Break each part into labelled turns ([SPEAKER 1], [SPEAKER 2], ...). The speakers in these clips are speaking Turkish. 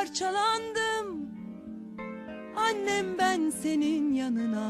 [SPEAKER 1] parçalandım. Annem ben senin yanına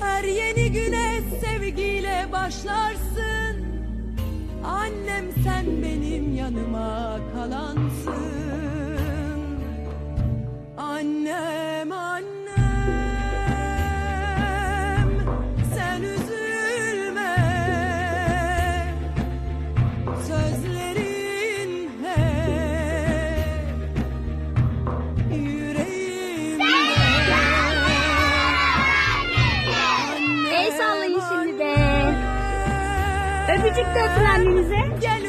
[SPEAKER 1] her yeni güne sevgiyle başlarsın. Annem sen benim yanıma kalansın
[SPEAKER 2] Öpücük de atın.
[SPEAKER 1] Gel